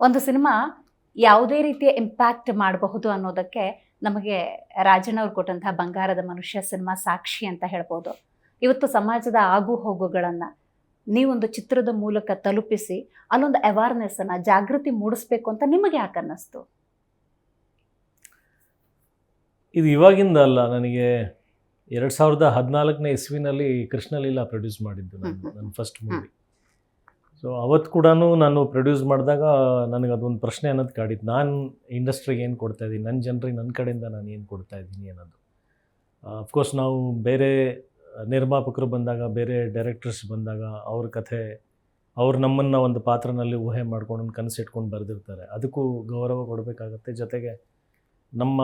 ಒಂದು ಸಿನಿಮಾ ಯಾವುದೇ ರೀತಿಯ ಇಂಪ್ಯಾಕ್ಟ್ ಮಾಡಬಹುದು ಅನ್ನೋದಕ್ಕೆ ನಮಗೆ ರಾಜಣ್ಣವ್ರು ಕೊಟ್ಟಂತಹ ಬಂಗಾರದ ಮನುಷ್ಯ ಸಿನಿಮಾ ಸಾಕ್ಷಿ ಅಂತ ಹೇಳ್ಬೋದು. ಇವತ್ತು ಸಮಾಜದ ಆಗು ಹೋಗುಗಳನ್ನು ನೀವೊಂದು ಚಿತ್ರದ ಮೂಲಕ ತಲುಪಿಸಿ ಅಲ್ಲೊಂದು ಅವೇರ್ನೆಸ್ ಅನ್ನ ಜಾಗೃತಿ ಮೂಡಿಸ್ಬೇಕು ಅಂತ ನಿಮಗೆ ಯಾಕೆ ಅನ್ನಿಸ್ತು? ಇದು ಇವಾಗಿಂದ ಅಲ್ಲ ನನಗೆ ಎರಡು ಸಾವಿರದ ಹದಿನಾಲ್ಕನೇ ಇಸ್ವಿನಲ್ಲಿ ಕೃಷ್ಣಲೀಲಾ ಪ್ರೊಡ್ಯೂಸ್ ಮಾಡಿದ್ದು ನಾನು ನನ್ನ ಫಸ್ಟ್ ಮೂವಿ ಸೊ ಅವತ್ತು ಕೂಡ ನಾನು ಪ್ರೊಡ್ಯೂಸ್ ಮಾಡಿದಾಗ ನನಗೆ ಅದೊಂದು ಪ್ರಶ್ನೆ ಅನ್ನೋದು ಕಾಡಿತ್ತು ನಾನು ಇಂಡಸ್ಟ್ರಿಗೆ ಏನು ಕೊಡ್ತಾ ಇದ್ದೀನಿ ನನ್ನ ಜನರಿಗೆ ನನ್ನ ಕಡೆಯಿಂದ ನಾನು ಏನು ಕೊಡ್ತಾ ಇದ್ದೀನಿ ಅನ್ನೋದು. ಅಫ್ಕೋರ್ಸ್ ನಾವು ಬೇರೆ ನಿರ್ಮಾಪಕರು ಬಂದಾಗ ಬೇರೆ ಡೈರೆಕ್ಟರ್ಸ್ ಬಂದಾಗ ಅವ್ರ ಕಥೆ ಅವ್ರು ನಮ್ಮನ್ನು ಒಂದು ಪಾತ್ರನಲ್ಲಿ ಊಹೆ ಮಾಡ್ಕೊಂಡು ಒಂದು ಕನಸು ಇಟ್ಕೊಂಡು ಬರೆದಿರ್ತಾರೆ. ಅದಕ್ಕೂ ಗೌರವ ಕೊಡಬೇಕಾಗತ್ತೆ. ಜೊತೆಗೆ ನಮ್ಮ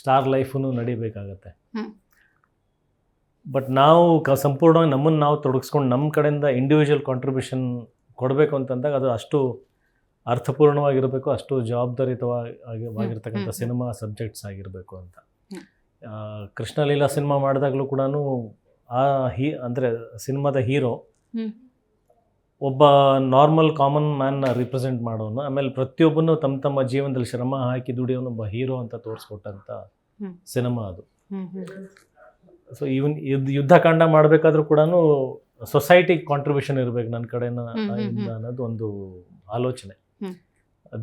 ಸ್ಟಾರ್ ಲೈಫೂ ನಡಿಬೇಕಾಗತ್ತೆ. ಬಟ್ ನಾವು ಕ ಸಂಪೂರ್ಣವಾಗಿ ನಮ್ಮನ್ನು ನಾವು ತೊಡಗಿಸ್ಕೊಂಡು ನಮ್ಮ ಕಡೆಯಿಂದ ಇಂಡಿವಿಜುವಲ್ ಕಾಂಟ್ರಿಬ್ಯೂಷನ್ ಕೊಡಬೇಕು ಅಂತಂದಾಗ ಅದು ಅಷ್ಟು ಅರ್ಥಪೂರ್ಣವಾಗಿರಬೇಕು ಅಷ್ಟು ಜವಾಬ್ದಾರಿಯುತವಾಗಿರ್ತಕ್ಕಂಥ ಹ್ಮ್, ಸಿನಿಮಾ ಸಬ್ಜೆಕ್ಟ್ಸ್ ಆಗಿರಬೇಕು ಅಂತ. ಕೃಷ್ಣಲೀಲಾ ಸಿನಿಮಾ ಮಾಡಿದಾಗಲೂ ಕೂಡ ಆ ಹೀ ಅಂದರೆ ಸಿನಿಮಾದ ಹೀರೋ ಒಬ್ಬ ನಾರ್ಮಲ್ ಕಾಮನ್ ಮ್ಯಾನ್ನ ರಿಪ್ರೆಸೆಂಟ್ ಮಾಡೋನು ಆಮೇಲೆ ಪ್ರತಿಯೊಬ್ಬನು ತಮ್ಮ ತಮ್ಮ ಜೀವನದಲ್ಲಿ ಶ್ರಮ ಹಾಕಿ ದುಡಿಯೋನು ಒಬ್ಬ ಹೀರೋ ಅಂತ ತೋರಿಸ್ಕೊಟ್ಟಂಥ ಸಿನಿಮಾ ಅದು. ಸೊ ಇವನ್ ಯುದ್ಧ ಯುದ್ಧಕಾಂಡ ಮಾಡಬೇಕಾದ್ರೂ ಕೂಡ ಸೊಸೈಟಿಗೆ ಕಾಂಟ್ರಿಬ್ಯೂಷನ್ ಇರಬೇಕು ನನ್ನ ಕಡೆನ ಅನ್ನೋದು ಒಂದು ಆಲೋಚನೆ.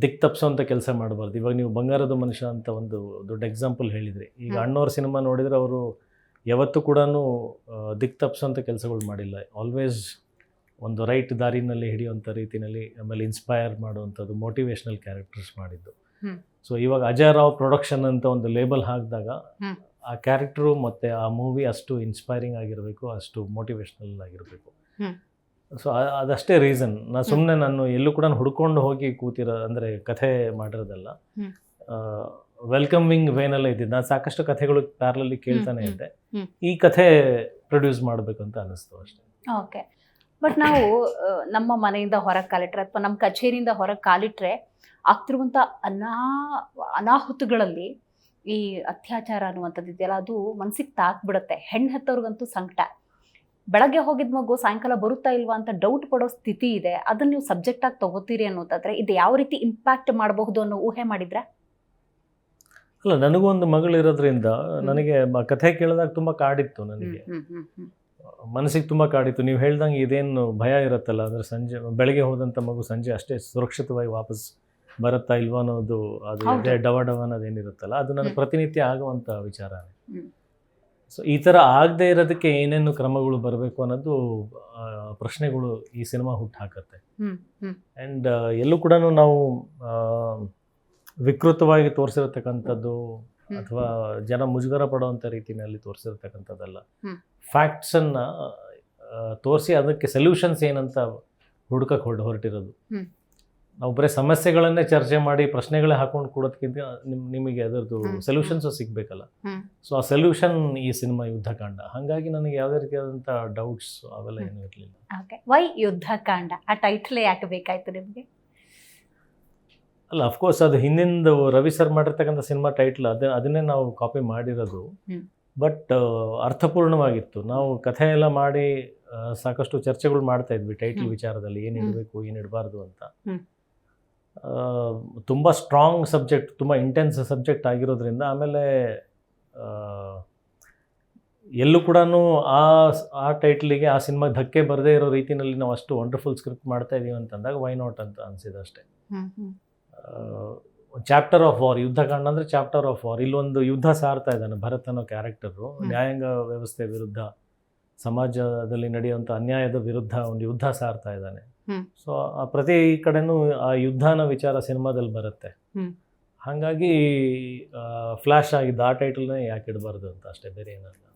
ದಿಕ್ ತಪ್ಸೋಂಥ ಕೆಲಸ ಮಾಡಬಾರ್ದು. ಇವಾಗ ನೀವು ಬಂಗಾರದ ಮನುಷ್ಯ ಅಂತ ಒಂದು ದೊಡ್ಡ ಎಕ್ಸಾಂಪಲ್ ಹೇಳಿದ್ರಿ. ಈಗ. ಅಣ್ಣವ್ರ ಸಿನಿಮಾ ನೋಡಿದ್ರೆ ಅವರು ಯಾವತ್ತೂ ಕೂಡ ದಿಕ್ ತಪ್ಸೋಂಥ ಕೆಲಸಗಳು ಮಾಡಿಲ್ಲ. ಆಲ್ವೇಸ್ ಒಂದು ರೈಟ್ ದಾರಿನಲ್ಲಿ ಹಿಡಿಯುವಂಥ ರೀತಿಯಲ್ಲಿ ಆಮೇಲೆ ಇನ್ಸ್ಪೈರ್ ಮಾಡುವಂಥದ್ದು ಮೋಟಿವೇಶ್ನಲ್ ಕ್ಯಾರೆಕ್ಟರ್ಸ್ ಮಾಡಿದ್ದು. ಸೊ ಇವಾಗ ಅಜಯ್ ರಾವ್ ಪ್ರೊಡಕ್ಷನ್ ಅಂತ ಒಂದು ಲೇಬಲ್ ಹಾಕಿದಾಗ. ಆ ಕ್ಯಾರೆಕ್ಟ್ರು ಮತ್ತು ಆ ಮೂವಿ ಅಷ್ಟು ಇನ್ಸ್ಪೈರಿಂಗ್ ಆಗಿರಬೇಕು ಅಷ್ಟು ಮೋಟಿವೇಶ್ನಲ್ ಆಗಿರಬೇಕು. ಸೊ ಅದಷ್ಟೇ ರೀಸನ್ ನಾ ಸುಮ್ಮನೆ ನಾನು ಎಲ್ಲೂ ಕೂಡ ಹುಡ್ಕೊಂಡು ಹೋಗಿ ಕೂತಿರೋ ಅಂದರೆ ಕಥೆ ಮಾಡಿರೋದಲ್ಲ. ವೆಲ್ಕಮಿಂಗ್ ವೇನಲ್ಲೇ ಇದ್ದಿದ್ದು. ನಾನು ಸಾಕಷ್ಟು ಕಥೆಗಳು ಪ್ಯಾರಲಲ್ಲಿ ಕೇಳ್ತಾನೆ ಇದ್ದೆ. ಈ ಕಥೆ ಪ್ರೊಡ್ಯೂಸ್ ಮಾಡಬೇಕು ಅಂತ ಅನ್ನಿಸ್ತು ಅಷ್ಟೇ. ಓಕೆ ಬಟ್ ನಾವು ನಮ್ಮ ಮನೆಯಿಂದ ಹೊರಗೆ ಕಾಲಿಟ್ರೆ ಅಥವಾ ನಮ್ಮ ಕಚೇರಿಯಿಂದ ಹೊರಗೆ ಕಾಲಿಟ್ರೆ ಆಗ್ತಿರುವಂಥ ಅನಾ ಅನಾಹುತಗಳಲ್ಲಿ ಈ ಅತ್ಯಾಚಾರ ಅನ್ನುವಂಥದ್ದು ಇದೆಯಲ್ಲ ಅದು ಮನ್ಸಿಗೆ ತಾಕ್ಬಿಡುತ್ತೆ ಹೆಣ್ಣು ಹೆತ್ತವ್ರಿಗಂತೂ ಸಂಕಟ. ಬೆಳಗ್ಗೆ ಹೋಗಿದ ಮಗು ಸಾಯಂಕಾಲ ಬರುತ್ತಾ ಇಲ್ವಾ ಅಂತ ಡೌಟ್ ಪಡೋ ಸ್ಥಿತಿ ಇದೆ. ಅದನ್ನ ನೀವು ಸಬ್ಜೆಕ್ಟ್ ಆಗಿ ತಗೋತೀರಿ ಅನ್ನೋದಾದ್ರೆ ಇದು ಯಾವ ರೀತಿ ಇಂಪ್ಯಾಕ್ಟ್ ಮಾಡಬಹುದು ಅನ್ನೋ ಊಹೆ ಮಾಡಿದ್ರೆ? ಅಲ್ಲ ನನಗೂ ಒಂದು ಮಗಳಿರೋದ್ರಿಂದ ನನಗೆ ಕಥೆ ಕೇಳಿದಾಗ ತುಂಬಾ ಕಾಡಿತ್ತು ನನಗೆ. ಮನಸ್ಸಿಗೆ ತುಂಬ ಕಾಡಿತ್ತು. ನೀವು ಹೇಳ್ದಂಗೆ ಇದೇನು ಭಯ ಇರುತ್ತಲ್ಲ ಅಂದರೆ ಸಂಜೆ ಬೆಳಗ್ಗೆ ಹೋದಂಥ ಮಗು ಸಂಜೆ ಅಷ್ಟೇ ಸುರಕ್ಷಿತವಾಗಿ ವಾಪಸ್ ಬರುತ್ತಾ ಇಲ್ವಾ ಅನ್ನೋದು ಅದು ಡವ ಡವ ಅನ್ನೋದು ಏನಿರುತ್ತಲ್ಲ ಅದು ನನಗೆ ಪ್ರತಿನಿತ್ಯ ಆಗುವಂಥ ವಿಚಾರ. ಸೊ ಈ ಥರ ಆಗದೆ ಇರೋದಕ್ಕೆ ಏನೇನು ಕ್ರಮಗಳು ಬರಬೇಕು ಅನ್ನೋದು ಪ್ರಶ್ನೆಗಳು ಈ ಸಿನಿಮಾ ಹುಟ್ಟು ಹಾಕತ್ತೆ. ಆ್ಯಂಡ್ ಎಲ್ಲೂ ಕೂಡ ನಾವು ವಿಕೃತವಾಗಿ ತೋರಿಸಿರತಕ್ಕಂಥದ್ದು ಅಥವಾ ಜನ ಮುಜುಗರ ಪಡುವಂಥ ರೀತಿಯಲ್ಲಿ ತೋರಿಸಿರ್ತಕ್ಕಂಥದ್ದಲ್ಲ. ಫ್ಯಾಕ್ಟ್ಸ್ ಫ್ಯಾಕ್ಟ್ಸನ್ನು ತೋರಿಸಿ ಅದಕ್ಕೆ ಸೊಲ್ಯೂಷನ್ಸ್ ಏನಂತ ಹುಡುಕಕ್ಕೆ ಹೊರಟು ಹೊರಟಿರೋದು. ನಾವು ಬರೀ ಸಮಸ್ಯೆಗಳನ್ನೇ ಚರ್ಚೆ ಮಾಡಿ ಪ್ರಶ್ನೆಗಳೇ ಹಾಕೊಂಡು ಕೊಡೋದಕ್ಕಿಂತ ನಿಮ್ ನಿಮಗೆ ಅದರದ್ದು ಸೊಲ್ಯೂಷನ್ಸ್ ಸಿಗಬೇಕಲ್ಲ. ಸೊ ಆ ಸೊಲ್ಯೂಷನ್ ಈ ಸಿನಿಮಾ ಯುದ್ಧಕಾಂಡ. ಹಾಗಾಗಿ ನನಗೆ ಯಾವುದೇ ರೀತಿಯಾದಂಥ ಡೌಟ್ಸ್ ಅವೆಲ್ಲ ಏನು ಇರಲಿಲ್ಲ. Okay why Yuddhakanda? ಆ ಟೈಟ್ಲೇ ಯಾಕೆ ಬೇಕಾಯಿತು ನಿಮಗೆ? ಅಲ್ಲ ಅಫ್ಕೋರ್ಸ್ ಅದು ಹಿಂದಿಂದ ರವಿ ಸರ್ ಮಾಡಿರ್ತಕ್ಕಂಥ ಸಿನಿಮಾ ಟೈಟ್ಲ್ ಅದೇ ಅದನ್ನೇ ನಾವು ಕಾಪಿ ಮಾಡಿರೋದು. ಬಟ್ ಅರ್ಥಪೂರ್ಣವಾಗಿತ್ತು. ನಾವು ಕಥೆ ಎಲ್ಲ ಮಾಡಿ ಸಾಕಷ್ಟು ಚರ್ಚೆಗಳು ಮಾಡ್ತಾ ಇದ್ವಿ ಟೈಟ್ಲ್ ವಿಚಾರದಲ್ಲಿ ಏನು ಏನಿಡಬಾರ್ದು ಇಡಬೇಕು ಏನು ಇಡಬಾರ್ದು ಅಂತ. ತುಂಬ ಸ್ಟ್ರಾಂಗ್ ಸಬ್ಜೆಕ್ಟ್ ತುಂಬ ಇಂಟೆನ್ಸ್ ಸಬ್ಜೆಕ್ಟ್ ಆಗಿರೋದ್ರಿಂದ ಆಮೇಲೆ ಎಲ್ಲೂ ಕೂಡ ಆ ಆ ಟೈಟ್ಲಿಗೆ ಆ ಸಿನಿಮಾಗೆ ಧಕ್ಕೆ ಬರದೇ ಇರೋ ರೀತಿಯಲ್ಲಿ ನಾವು ಅಷ್ಟು ವಂಡರ್ಫುಲ್ ಸ್ಕ್ರಿಪ್ಟ್ ಮಾಡ್ತಾ ಇದೀವಿ ಅಂತಂದಾಗ ವೈ ನಾಟ್ ಅಂತ ಅನಿಸಿದೆ ಅಷ್ಟೇ. ಚಾಪ್ಟರ್ ಆಫ್ ವಾರ್ ಯುದ್ಧಕಾಂಡ ಅಂದರೆ ಚಾಪ್ಟರ್ ಆಫ್ ವಾರ್ ಇಲ್ಲೊಂದು ಯುದ್ಧ ಸಾರ್ತಾ ಇದ್ದಾನೆ ಭರತ್ ಅನ್ನೋ ಕ್ಯಾರೆಕ್ಟರು. ನ್ಯಾಯಾಂಗ ವ್ಯವಸ್ಥೆ ವಿರುದ್ಧ. ಸಮಾಜದಲ್ಲಿ ನಡೆಯುವಂಥ ಅನ್ಯಾಯದ ವಿರುದ್ಧ ಒಂದು ಯುದ್ಧ ಸಾರ್ತಾ ಇದ್ದಾನೆ. ಸೊ ಆ ಪ್ರತಿ ಕಡೆನೂ ಆ ಯುದ್ಧನ ವಿಚಾರ ಸಿನಿಮಾದಲ್ಲಿ ಬರುತ್ತೆ. ಹಾಗಾಗಿ ಫ್ಲ್ಯಾಶ್ ಆಗಿದ್ದು ಆ ಟೈಟಲ್ನೇ ಯಾಕೆ ಇಡಬಾರ್ದು ಅಂತ ಅಷ್ಟೇ ಬೇರೆ ಏನಲ್ಲ